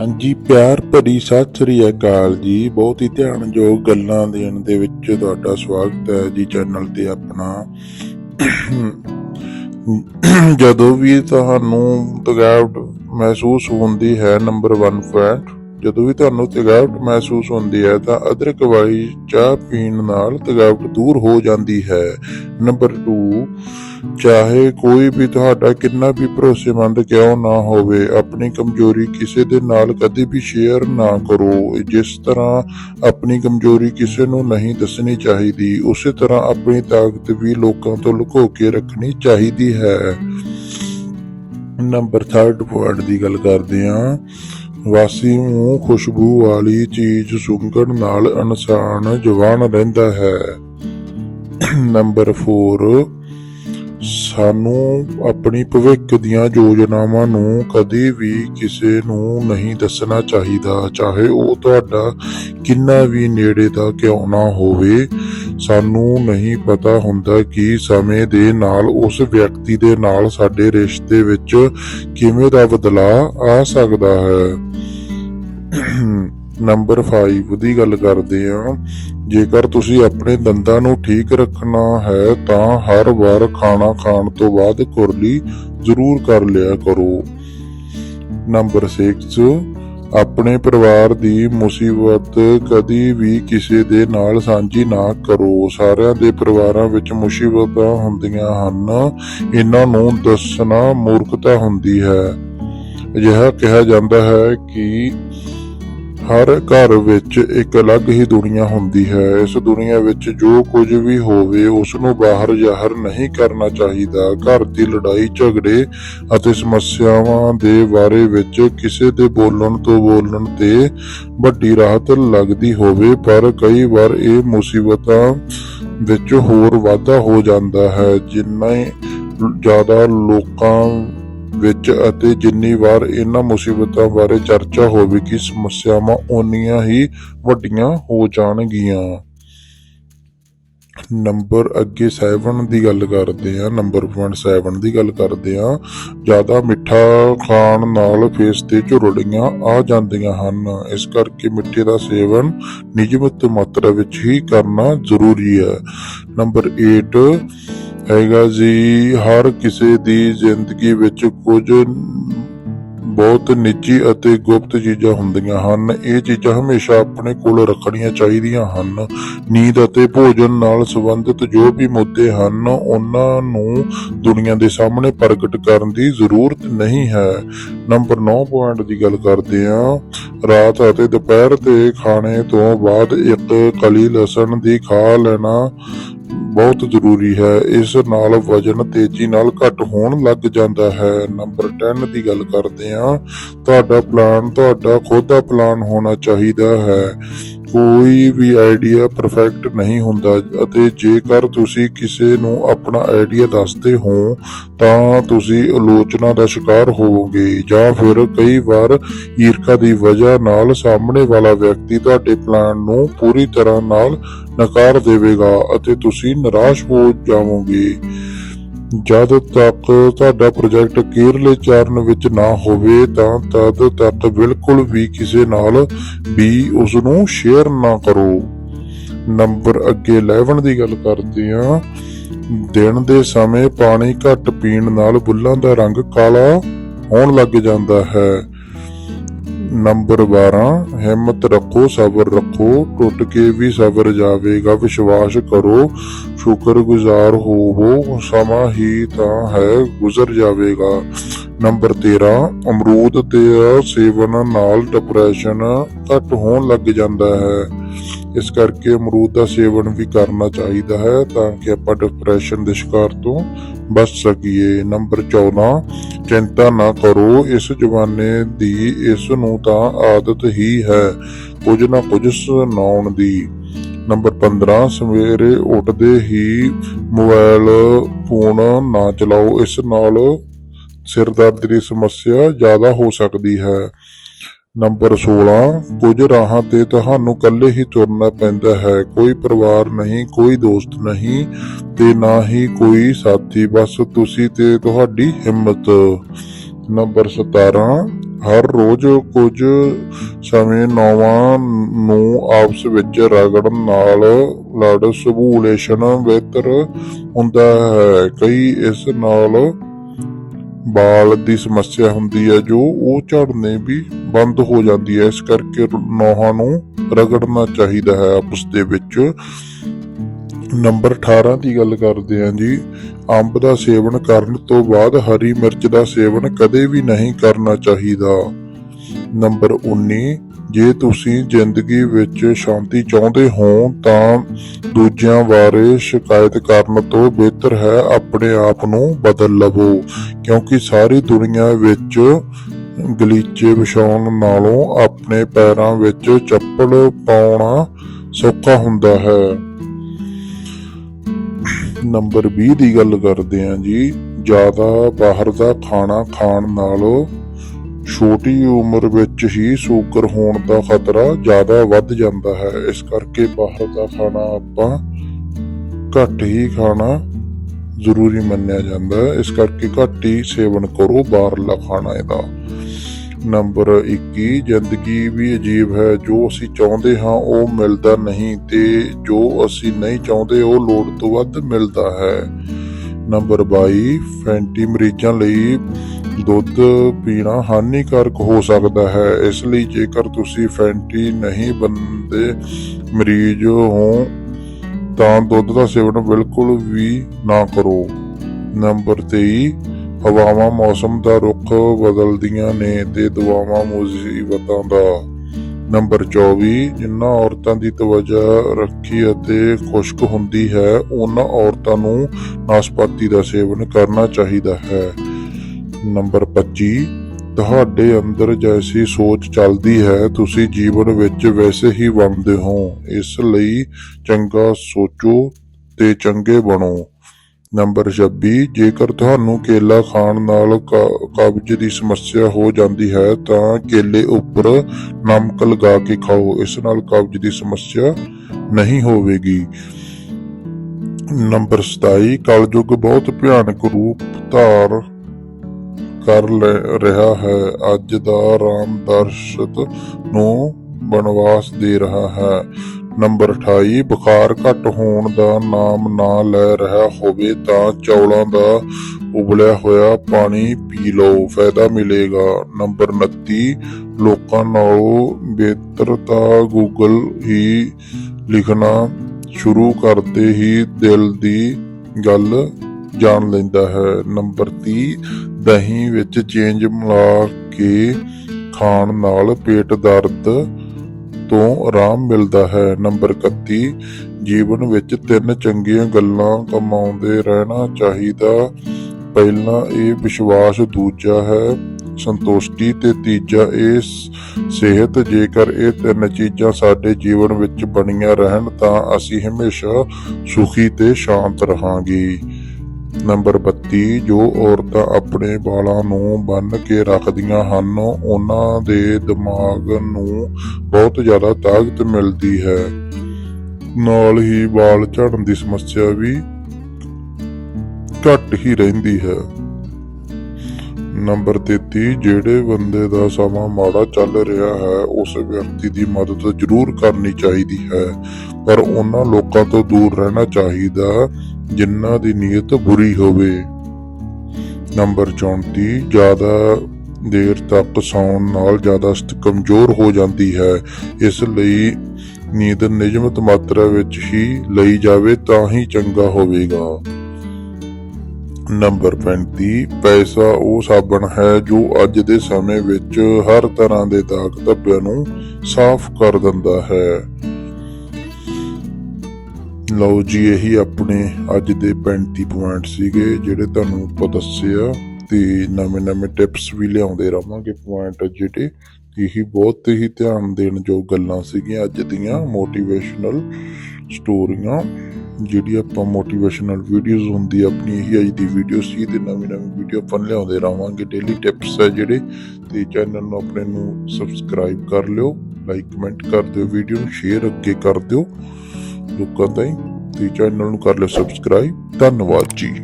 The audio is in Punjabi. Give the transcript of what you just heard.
ਹਾਂਜੀ, ਪਿਆਰ ਭਰੀ ਸਤਿ ਸ੍ਰੀ ਅਕਾਲ ਜੀ। ਬਹੁਤ ਹੀ ਧਿਆਨਯੋਗ ਗੱਲਾਂ ਦੇਣ ਦੇ ਵਿੱਚ ਤੁਹਾਡਾ ਸਵਾਗਤ ਹੈ ਜੀ ਚੈਨਲ ਤੇ ਆਪਣਾ। ਜਦੋਂ ਵੀ ਤੁਹਾਨੂੰ ਤਗਾਵਟ ਮਹਿਸੂਸ ਹੁੰਦੀ ਹੈ ਨੰਬਰ 1 ਪੁਆਇੰਟ ਜਦੋਂ ਵੀ ਤੁਹਾਨੂੰ ਥਕਾਵਟ ਮਹਿਸੂਸ ਹੁੰਦੀ ਹੈ ਤਾਂ ਅਦਰਕ ਵਾਲੀ ਚਾਹ ਪੀਣ ਨਾਲ ਥਕਾਵਟ ਦੂਰ ਹੋ ਜਾਂਦੀ ਹੈ। ਨੰਬਰ 2 ਚਾਹੇ ਕੋਈ ਵੀ ਤੁਹਾਡਾ ਕਿੰਨਾ ਵੀ ਭਰੋਸੇਮੰਦ ਕਿਉਂ ਨਾ ਹੋਵੇ, ਆਪਣੀ ਕਮਜ਼ੋਰੀ ਕਿਸੇ ਦੇ ਨਾਲ ਕਦੇ ਵੀ ਸ਼ੇਅਰ ਨਾ ਕਰੋ। ਜਿਸ ਤਰ੍ਹਾਂ ਆਪਣੀ ਕਮਜ਼ੋਰੀ ਕਿਸੇ ਨੂੰ ਨਹੀਂ ਦੱਸਣੀ ਚਾਹੀਦੀ, ਉਸੇ ਤਰ੍ਹਾਂ ਆਪਣੀ ਤਾਕਤ ਵੀ ਲੋਕਾਂ ਤੋਂ ਲੁਕੋ ਕੇ ਰੱਖਣੀ ਚਾਹੀਦੀ ਹੈ। ਨੰਬਰ 3 ਪੁਆਇੰਟ ਦੀ ਗੱਲ ਕਰਦੇ ਹਾਂ। ਵਾਸੀ ਨੂੰ ਖੁਸ਼ਬੂ ਵਾਲੀ ਚੀਜ਼ ਸੁੰਘਣ ਨਾਲ ਇਨਸਾਨ ਜਵਾਨ ਰਹਿੰਦਾ ਹੈ। ਨੰਬਰ 4 ਸਾਨੂੰ ਆਪਣੀ ਭਵਿੱਖ ਦੀਆਂ ਯੋਜਨਾਵਾਂ ਨੂੰ ਕਦੇ ਵੀ ਕਿਸੇ ਨੂੰ ਨਹੀਂ ਦੱਸਣਾ ਚਾਹੀਦਾ, ਚਾਹੇ ਉਹ ਤੁਹਾਡਾ ਕਿੰਨਾ ਵੀ ਨੇੜੇ ਦਾ ਕਿਉਂ ਨਾ ਹੋਵੇ। ਸਾਨੂੰ ਨਹੀਂ ਪਤਾ ਹੁੰਦਾ ਕਿ ਸਮੇਂ ਦੇ ਨਾਲ, ਉਸ ਵਿਅਕਤੀ ਦੇ ਨਾਲ ਸਾਡੇ ਰਿਸ਼ਤੇ ਵਿੱਚ ਕਿਵੇਂ ਦਾ ਬਦਲਾਅ ਆ ਸਕਦਾ ਹੈ। ਨੰਬਰ 5 ਦੀ ਗੱਲ ਕਰਦੇ ਆ ਜੇਕਰ ਤੁਸੀਂ ਆਪਣੇ ਦੰਦਾਂ ਨੂੰ ਠੀਕ ਰੱਖਣਾ ਹੈ, ਤਾਂ ਹਰ ਵਾਰ ਖਾਣਾ ਖਾਣ ਤੋਂ ਬਾਅਦ ਕੁਰਲੀ ਜ਼ਰੂਰ ਕਰ ਲਿਆ ਕਰੋ। ਨੰਬਰ 6 ਆਪਣੇ ਪਰਿਵਾਰ ਦੀ ਮੁਸੀਬਤ ਕਦੀ ਵੀ ਕਿਸੇ ਦੇ ਨਾਲ ਸਾਂਝੀ ਨਾ ਕਰੋ। ਸਾਰਿਆਂ ਦੇ ਪਰਿਵਾਰਾਂ ਵਿੱਚ ਮੁਸੀਬਤਾਂ ਹੁੰਦੀਆਂ ਹਨ। ਇਹਨਾਂ ਨੂੰ ਦੱਸਣਾ ਮੂਰਖਤਾ ਹੁੰਦੀ ਹੈ। ਅਜਿਹਾ ਕਿਹਾ ਜਾਂਦਾ ਹੈ ਕਿ ਹਰ ਘਰ ਵਿੱਚ ਇੱਕ ਅਲੱਗ ਹੀ ਦੁਨੀਆ ਹੁੰਦੀ ਹੈ। ਇਸ ਦੁਨੀਆ ਵਿੱਚ ਜੋ ਕੁਝ ਵੀ ਹੋਵੇ ਉਸ ਨੂੰ ਬਾਹਰ ਜ਼ਾਹਰ ਨਹੀਂ ਕਰਨਾ ਚਾਹੀਦਾ। ਘਰ ਦੀ ਲੜਾਈ, ਝਗੜੇ ਅਤੇ ਸਮੱਸਿਆਵਾਂ ਦੇ ਬਾਰੇ ਵਿੱਚ ਕਿਸੇ ਦੇ ਬੋਲਣ ਤੋਂ ਬੋਲਣ ਤੇ ਵੱਡੀ ਰਾਹਤ ਲੱਗਦੀ ਹੋਵੇ, ਪਰ ਕਈ ਵਾਰ ਇਹ ਮੁਸੀਬਤਾਂ ਵਿੱਚ ਹੋਰ ਵਾਧਾ ਹੋ ਜਾਂਦਾ ਹੈ, ਜਿੰਨਾ ਜ਼ਿਆਦਾ ਲੋਕਾਂ ਵਿੱਚ ਅਤੇ ਜਿੰਨੀ ਵਾਰ ਇਹਨਾਂ ਮੁਸੀਬਤਾਂ ਬਾਰੇ ਚਰਚਾ ਹੋਵੇਗੀ, ਸਮੱਸਿਆਵਾਂ ਓਨੀਆਂ ਹੀ ਵੱਡੀਆਂ ਹੋ ਜਾਣਗੀਆਂ। ਨੰਬਰ ਅੱਗੇ 7 ਦੀ ਗੱਲ ਕਰਦੇ ਆ ਨੰਬਰ 7 ਦੀ ਗੱਲ ਕਰਦੇ ਆ ਜ਼ਿਆਦਾ ਮਿੱਠਾ ਖਾਣ ਨਾਲ ਫੇਸ ਤੇ ਝੁਰੜੀਆਂ ਆ ਜਾਂਦੀਆਂ ਹਨ। ਇਸ ਕਰਕੇ ਮਿੱਠੇ ਦਾ ਸੇਵਨ ਨਿਯਮਿਤ ਮਾਤਰਾ ਵਿੱਚ ਹੀ ਕਰਨਾ ਜ਼ਰੂਰੀ ਹੈ। ਨੰਬਰ 8 ਹੈਗਾ ਜੀ, ਹਰ ਕਿਸੇ ਦੀ ਜ਼ਿੰਦਗੀ ਵਿੱਚ ਕੁਝ ਬਹੁਤ ਨਿੱਜੀ ਅਤੇ ਗੁਪਤ ਚੀਜ਼ਾਂ ਹੁੰਦੀਆਂ ਹਨ। ਇਹ ਚੀਜ਼ਾਂ ਹਮੇਸ਼ਾ ਆਪਣੇ ਕੋਲ ਰੱਖਣੀਆਂ ਚਾਹੀਦੀਆਂ ਹਨ। ਨੀਂਦ ਅਤੇ ਭੋਜਨ ਨਾਲ ਸੰਬੰਧਿਤ ਜੋ ਵੀ ਮੁੱਦੇ ਹਨ, ਉਹਨਾਂ ਨੂੰ ਦੁਨੀਆ ਦੇ ਸਾਹਮਣੇ ਪ੍ਰਗਟ ਕਰਨ ਦੀ ਜ਼ਰੂਰਤ ਨਹੀਂ ਹੈ। ਨੰਬਰ 9 ਪੁਆਇੰਟ ਦੀ ਗੱਲ ਕਰਦੇ ਹਾਂ। ਰਾਤ ਅਤੇ ਦੁਪਹਿਰ ਦੇ ਖਾਣੇ ਤੋਂ ਬਾਅਦ ਇੱਕ ਕਲੀ ਲਸਣ ਦੀ ਖਾ ਲੈਣਾ ਬਹੁਤ ਜ਼ਰੂਰੀ ਹੈ। ਇਸ ਨਾਲ ਵਜਨ ਤੇਜ਼ੀ ਨਾਲ ਘਟ ਹੋਣ ਲੱਗ ਜਾਂਦਾ ਹੈ। ਨੰਬਰ 10 ਦੀ ਗੱਲ ਕਰਦੇ ਹਾਂ। ਤੁਹਾਡਾ ਪਲਾਨ ਤੁਹਾਡਾ ਖੁਦ ਦਾ ਪਲਾਨ ਹੋਣਾ ਚਾਹੀਦਾ ਹੈ। ਕੋਈ ਵੀ ਆਈਡੀਆ ਪਰਫੈਕਟ ਨਹੀਂ ਹੁੰਦਾ ਅਤੇ ਜੇਕਰ ਤੁਸੀਂ ਕਿਸੇ ਨੂੰ ਆਪਣਾ ਆਈਡੀਆ ਦੱਸਦੇ ਹੋ, ਤਾਂ ਤੁਸੀਂ ਆਲੋਚਨਾ ਦਾ ਸ਼ਿਕਾਰ ਹੋਵੋਗੇ ਜਾਂ ਫਿਰ ਕਈ ਵਾਰ ਈਰਖਾ ਦੀ ਵਜ੍ਹਾ ਨਾਲ ਸਾਹਮਣੇ ਵਾਲਾ ਵਿਅਕਤੀ ਤੁਹਾਡੇ ਪਲਾਨ ਨੂੰ ਪੂਰੀ ਤਰ੍ਹਾਂ ਨਾਲ ਨਕਾਰ ਦੇਵੇਗਾ ਅਤੇ ਤੁਸੀਂ ਨਿਰਾਸ਼ ਹੋ ਜਾਵੋਗੇ। ਜਦ ਤੱਕ ਤੁਹਾਡਾ ਪ੍ਰੋਜੈਕਟ ਅਖੀਰਲੇ ਚਰਨ ਵਿੱਚ ਨਾ ਹੋਵੇ ਤਾਂ ਤਦ ਤੱਕ ਬਿਲਕੁਲ ਵੀ ਕਿਸੇ ਨਾਲ ਵੀ ਉਸ ਨੂੰ ਸ਼ੇਅਰ ਨਾ ਕਰੋ। ਨੰਬਰ ਅੱਗੇ 11 ਦੀ ਗੱਲ ਕਰਦੇ ਹਾਂ। ਦਿਨ ਦੇ ਸਮੇਂ ਪਾਣੀ ਘੱਟ ਪੀਣ ਨਾਲ ਬੁੱਲਾਂ ਦਾ ਰੰਗ ਕਾਲਾ ਹੋਣ ਲੱਗ ਜਾਂਦਾ ਹੈ। ਨੰਬਰ 12 ਹਿੰਮਤ ਰੱਖੋ ਸਬਰ ਰੱਖੋ ਟੁੱਟ ਕੇ ਵੀ ਸਬਰ ਜਾਵੇਗਾ ਵਿਸ਼ਵਾਸ ਕਰੋ ਸ਼ੁਕਰਗੁਜ਼ਾਰ ਹੋਵੋ ਸਮਾਂ ਹੀ ਤਾਂ ਹੈ ਗੁਜ਼ਰ ਜਾਵੇਗਾ ਨੰਬਰ 13 ਅਮਰੂਦ ਦੇ ਸੇਵਨ ਨਾਲ ਡਿਪਰੈਸ਼ਨ ਘੱਟ ਹੋਣ ਲੱਗ ਜਾਂਦਾ ਹੈ। ਇਸ ਕਰਕੇ ਅਮਰੂਦ ਦਾ ਸੇਵਨ ਵੀ ਕਰਨਾ ਚਾਹੀਦਾ ਹੈ ਤਾਂ ਕਿ ਆਪਾਂ ਡਿਪਰੈਸ਼ਨ ਦੇ ਸ਼ਿਕਾਰ ਤੋਂ ਬਚ ਸਕੀਏ। ਨੰਬਰ 14 ਚਿੰਤਾ ਨਾ ਕਰੋ, ਇਸ ਜਵਾਨੇ ਦੀ ਇਸ ਨੂੰ ਤਾਂ ਆਦਤ ਹੀ ਹੈ ਕੁਝ ਨਾ ਕੁਝ ਸੁਣਾਉਣ ਦੀ। ਨੰਬਰ 15 ਸਵੇਰੇ ਉੱਠਦੇ ਹੀ ਮੋਬਾਈਲ ਫੋਨ ਨਾ ਚਲਾਓ, ਇਸ ਨਾਲ ਸਿਰ ਦਰਦ ਦੀ ਸਮੱਸਿਆ ਜ਼ਿਆਦਾ ਹੋ ਸਕਦੀ ਹੈ। ਨੰਬਰ 16 ਕੁਝ ਰਾਹਾਂ ਤੇ ਤੁਹਾਨੂੰ ਇਕੱਲੇ ਹੀ ਤੁਰਨਾ ਪੈਂਦਾ ਹੈ। ਕੋਈ ਪਰਿਵਾਰ ਨਹੀਂ, ਕੋਈ ਦੋਸਤ ਨਹੀਂ ਤੇ ਨਾ ਹੀ ਕੋਈ ਸਾਥੀ। ਬਸ ਤੁਸੀਂ ਤੇ ਤੁਹਾਡੀ ਹਿੰਮਤ। ਨੰਬਰ 17 ਹਰ ਰੋਜ਼ ਕੁਝ ਸਮੇਂ ਨੌਵਾਂ ਨੂੰ ਆਪਸ ਵਿੱਚ ਰਗੜਨ ਨਾਲ ਲੜ ਸਬੂਲੇਸ਼ਨ ਬਿਹਤਰ ਹੁੰਦਾ ਹੈ। ਕਈ ਇਸ ਨਾਲ ਬਾਲ ਦੀ ਸਮੱਸਿਆ ਹੁੰਦੀ ਹੈ, ਜੋ ਉਹ ਝੜਨੇ ਵੀ ਬੰਦ ਹੋ ਜਾਂਦੀ ਹੈ। ਇਸ ਕਰਕੇ ਨੌਹਾਂ ਨੂੰ ਰਗੜਨਾ ਚਾਹੀਦਾ ਹੈ ਆਪਸ ਦੇ ਵਿੱਚ। ਨੰਬਰ 18 ਦੀ ਗੱਲ ਕਰਦੇ ਹਾਂ ਜੀ। ਅੰਬ ਦਾ ਸੇਵਨ ਕਰਨ ਤੋਂ ਬਾਅਦ ਹਰੀ ਮਿਰਚ ਦਾ ਸੇਵਨ ਕਦੇ ਵੀ ਨਹੀਂ ਕਰਨਾ ਚਾਹੀਦਾ। ਨੰਬਰ 19 ਜੇ ਤੁਸੀਂ ਜ਼ਿੰਦਗੀ ਵਿੱਚ ਸ਼ਾਂਤੀ ਚਾਹੁੰਦੇ ਹੋ, ਤਾਂ ਦੂਜਿਆਂ ਬਾਰੇ ਸ਼ਿਕਾਇਤ ਕਰਨ ਤੋਂ ਬਿਹਤਰ ਹੈ ਆਪਣੇ ਆਪ ਨੂੰ ਬਦਲ ਲਵੋ, ਕਿਉਂਕਿ ਸਾਰੀ ਦੁਨੀਆ ਵਿੱਚ ਗਲੀਚੇ ਵਿਛਾਉਣ ਨਾਲੋਂ ਆਪਣੇ ਪੈਰਾਂ ਵਿੱਚ ਚੱਪਲ ਪਾਉਣਾ ਸੌਖਾ ਹੁੰਦਾ ਹੈ। ਨੰਬਰ 20 ਦੀ ਗੱਲ ਕਰਦੇ ਹਾਂ ਜੀ। ਜ਼ਿਆਦਾ ਬਾਹਰ ਦਾ ਖਾਣਾ ਖਾਣ ਨਾਲ ਛੋਟੀ ਉਮਰ ਵਿੱਚ ਹੀ ਸ਼ੂਗਰ ਹੋਣ ਦਾ ਖਤਰਾ ਜ਼ਿਆਦਾ ਵੱਧ ਜਾਂਦਾ ਹੈ। ਇਸ ਕਰਕੇ ਬਾਹਰ ਦਾ ਖਾਣਾ ਆਪਾਂ ਘੱਟ ਹੀ ਖਾਣਾ ਜ਼ਰੂਰੀ ਮੰਨਿਆ ਜਾਂਦਾ ਹੈ। ਇਸ ਕਰਕੇ ਘੱਟ ਹੀ ਸੇਵਨ ਕਰੋ ਬਾਹਰਲਾ ਖਾਣਾ ਇਹਦਾ। ਨੰਬਰ 21 ਜ਼ਿੰਦਗੀ ਵੀ ਅਜੀਬ ਹੈ। ਜੋ ਅਸੀਂ ਚਾਹੁੰਦੇ ਹਾਂ, ਉਹ ਮਿਲਦਾ ਨਹੀਂ ਤੇ ਜੋ ਅਸੀਂ ਨਹੀਂ ਚਾਹੁੰਦੇ, ਉਹ ਲੋੜ ਤੋਂ ਵੱਧ ਮਿਲਦਾ ਹੈ। ਨੰਬਰ 22 ਫੈਂਟੀ ਮਰੀਜ਼ਾਂ ਲਈ ਦੁੱਧ ਪੀਣਾ ਹਾਨੀਕਾਰਕ ਹੋ ਸਕਦਾ ਹੈ, ਇਸ ਲਈ ਜੇਕਰ ਤੁਸੀਂ ਫੈਂਟੀ ਨਹੀਂ ਬੰਦੇ ਮਰੀਜ਼ ਹੋ, ਤਾਂ ਦੁੱਧ ਦਾ ਸੇਵਨ ਬਿਲਕੁਲ ਵੀ ਨਾ ਕਰੋ। ਨੰਬਰ 23 ਹਵਾਵਾਂ ਮੌਸਮ ਦਾ ਰੁਖ ਬਦਲਦੀਆਂ ਨੇ ਤੇ ਦਵਾਵਾਂ ਮੁਸੀਬਤਾਂ ਦਾ। ਨੰਬਰ 24 ਜਿਨ੍ਹਾਂ ਔਰਤਾਂ ਦੀ ਤਵਜਾ ਰੱਖੀ ਅਤੇ ਖੁਸ਼ਕ ਹੁੰਦੀ ਹੈ, ਉਹਨਾਂ ਔਰਤਾਂ ਨੂੰ ਨਾਸ਼ਪਾਤੀ ਦਾ ਸੇਵਨ ਕਰਨਾ ਚਾਹੀਦਾ ਹੈ। ਨੰਬਰ 25 ਤੁਹਾਡੇ ਅੰਦਰ ਜੈਸੀ ਸੋਚ ਚੱਲਦੀ ਹੈ, ਤੁਸੀਂ ਜੀਵਨ ਵਿੱਚ ਵੈਸੇ ਹੀ ਬਣਦੇ ਹੋ। ਇਸ ਲਈ ਚੰਗਾ ਸੋਚੋ ਤੇ ਚੰਗੇ ਬਣੋ। ਨੰਬਰ 26 ਜੇਕਰ ਤੁਹਾਨੂੰ ਕੇਲਾ ਖਾਣ ਨਾਲ ਕਬਜ਼ ਦੀ ਸਮੱਸਿਆ ਹੋ ਜਾਂਦੀ ਹੈ, ਤਾਂ ਕੇਲੇ ਉੱਪਰ ਨਮਕ ਲਗਾ ਕੇ ਖਾਓ। ਇਸ ਨਾਲ ਕਬਜ਼ ਦੀ ਸਮੱਸਿਆ ਨਹੀਂ ਹੋਵੇਗੀ। ਨੰਬਰ 27 ਕਲਯੁਗ ਬਹੁਤ ਭਿਆਨਕ ਰੂਪ ਧਾਰ ਕਰ ਰਿਹਾ ਹੈ। ਅੱਜ ਦਾ ਰਾਮ ਦਰਸ਼ਤ ਨੂੰ ਬਨਵਾਸ ਦੇ ਰਿਹਾ ਹੈ। ਨੰਬਰ 28 ਬੁਖਾਰ ਘੱਟ ਹੋਣ ਦਾ ਨਾਮ ਨਾ ਲੈ ਰਿਹਾ ਹੋਵੇ ਤਾਂ ਚੌਲਾਂ ਦਾ ਉਬਲਿਆ ਹੋਇਆ ਪਾਣੀ ਪੀ ਲਓ, ਫਾਇਦਾ ਮਿਲੇਗਾ। ਨੰਬਰ 29 ਲੋਕਾਂ ਨਾਲੋਂ ਬਿਹਤਰ ਤਾਂ ਗੂਗਲ ਹੀ ਲਿਖਣਾ ਸ਼ੁਰੂ ਕਰਦੇ ਹੀ ਦਿਲ ਦੀ ਗੱਲ ਜਾਣ ਲੈਂਦਾ ਹੈ। ਨੰਬਰ 30 ਦਹੀਂ ਵਿੱਚ ਚੇਂਜ ਮਿਲਾ ਕੇ ਖਾਣ ਨਾਲ ਪੇਟ ਦਰਦ ਤੋਂ ਆਰਾਮ ਮਿਲਦਾ ਹੈ। ਨੰਬਰ 31 ਜੀਵਨ ਵਿੱਚ ਤਿੰਨ ਚੰਗੀਆਂ ਗੱਲਾਂ ਕਮਾਉਂਦੇ ਰਹਿਣਾ ਚਾਹੀਦਾ। ਪਹਿਲਾ ਇਹ ਵਿਸ਼ਵਾਸ, ਦੂਜਾ ਹੈ ਸੰਤੁਸ਼ਟੀ ਤੇ ਤੀਜਾ ਇਹ ਸਿਹਤ। ਜੇਕਰ ਇਹ ਤਿੰਨ ਚੀਜ਼ਾਂ ਸਾਡੇ ਜੀਵਨ ਵਿੱਚ ਬਣੀਆਂ ਰਹਿਣ ਤਾਂ ਅਸੀਂ ਹਮੇਸ਼ਾ ਸੁਖੀ ਤੇ ਸ਼ਾਂਤ ਰਹਾਂਗੇ। ਨੰਬਰ 32 ਜੋ ਔਰਤਾਂ ਆਪਣੇ ਵਾਲਾਂ ਨੂੰ ਬੰਨ ਕੇ ਰੱਖਦੀਆਂ ਹਨ, ਉਹਨਾਂ ਦੇ ਦਿਮਾਗ ਨੂੰ ਬਹੁਤ ਜ਼ਿਆਦਾ ਤਾਕਤ ਮਿਲਦੀ ਹੈ। ਨਾਲ ਹੀ ਵਾਲ ਝੜਨ ਦੀ ਸਮੱਸਿਆ ਵੀ ਘੱਟ ਹੀ ਰਹਿੰਦੀ ਹੈ। ਨੰਬਰ 33 ਜਿਹੜੇ ਬੰਦੇ ਦਾ ਸਮਾਂ ਮਾੜਾ ਚੱਲ ਰਿਹਾ ਹੈ, ਉਸ ਵਿਅਕਤੀ ਦੀ ਮਦਦ ਜ਼ਰੂਰ ਕਰਨੀ ਚਾਹੀਦੀ ਹੈ, ਪਰ ਉਹਨਾਂ ਲੋਕਾਂ ਤੋਂ ਦੂਰ ਰਹਿਣਾ ਚਾਹੀਦਾ ਜਿਨ੍ਹਾਂ ਦੀ ਨੀਅਤ ਬੁਰੀ ਹੋਵੇ। ਨੰਬਰ 34 ਜ਼ਿਆਦਾ ਦੇਰ ਤੱਕ ਸੌਣ ਨਾਲ ਜ਼ਿਆਦਾ ਕਮਜ਼ੋਰ ਹੋ ਜਾਂਦੀ ਹੈ। ਇਸ ਲਈ ਨੀਂਦ ਨਿਯਮਤ ਮਾਤਰਾ ਵਿੱਚ ਹੀ ਲਈ ਜਾਵੇ ਤਾਂ ਹੀ ਚੰਗਾ ਹੋਵੇਗਾ। ਨੰਬਰ 35 ਪੈਸਾ ਉਹ ਸਾਬਣ ਹੈ ਜੋ ਅੱਜ ਦੇ ਸਮੇਂ ਵਿੱਚ ਹਰ ਤਰ੍ਹਾਂ ਦੇ ਦਾਗ ਧੱਬਿਆਂ ਨੂੰ ਸਾਫ਼ ਕਰ ਦਿੰਦਾ ਹੈ। ਲਓ ਜੀ, ਇਹੀ ਆਪਣੇ ਅੱਜ ਦੇ 35 ਪੁਆਇੰਟ ਸੀਗੇ ਜਿਹੜੇ ਤੁਹਾਨੂੰ ਆਪਾਂ ਦੱਸਿਆ ਤੇ ਨਵੇਂ ਨਵੇਂ ਟਿਪਸ ਵੀ ਲਿਆਉਂਦੇ ਰਵਾਂਗੇ ਪੁਆਇੰਟ ਜਿਹੜੇ ਇਹੀ ਬਹੁਤ ਹੀ ਧਿਆਨ ਦੇਣ ਜੋ ਗੱਲਾਂ ਸੀਗੀਆਂ ਅੱਜ ਦੀਆਂ ਮੋਟੀਵੇਸ਼ਨਲ ਸਟੋਰੀਆਂ ਜਿਹੜੀ ਆਪਾਂ ਮੋਟੀਵੇਸ਼ਨਲ ਵੀਡੀਓਜ਼ ਹੁੰਦੀ ਆਪਣੀ ਇਹੀ ਅੱਜ ਦੀ ਵੀਡੀਓ ਸੀ ਤੇ ਨਵੀਂ ਨਵੀਂ ਵੀਡੀਓ ਆਪਾਂ ਲਿਆਉਂਦੇ ਰਹਾਂਗੇ ਡੇਲੀ ਟਿਪਸ ਹੈ ਜਿਹੜੇ ਤੇ ਚੈਨਲ ਨੂੰ ਆਪਣੇ ਨੂੰ ਸਬਸਕ੍ਰਾਈਬ ਕਰ ਲਿਓ ਲਾਈਕ ਕਮੈਂਟ ਕਰ ਦਿਓ ਵੀਡੀਓ ਨੂੰ ਸ਼ੇਅਰ ਅੱਗੇ ਕਰ ਦਿਓ। ਲੋਕਾਂ ਤਾਈਂ ਤੇ ਚੈਨਲ ਨੂੰ ਕਰ ਲਿਓ ਸਬਸਕ੍ਰਾਈਬ ਧੰਨਵਾਦ ਜੀ।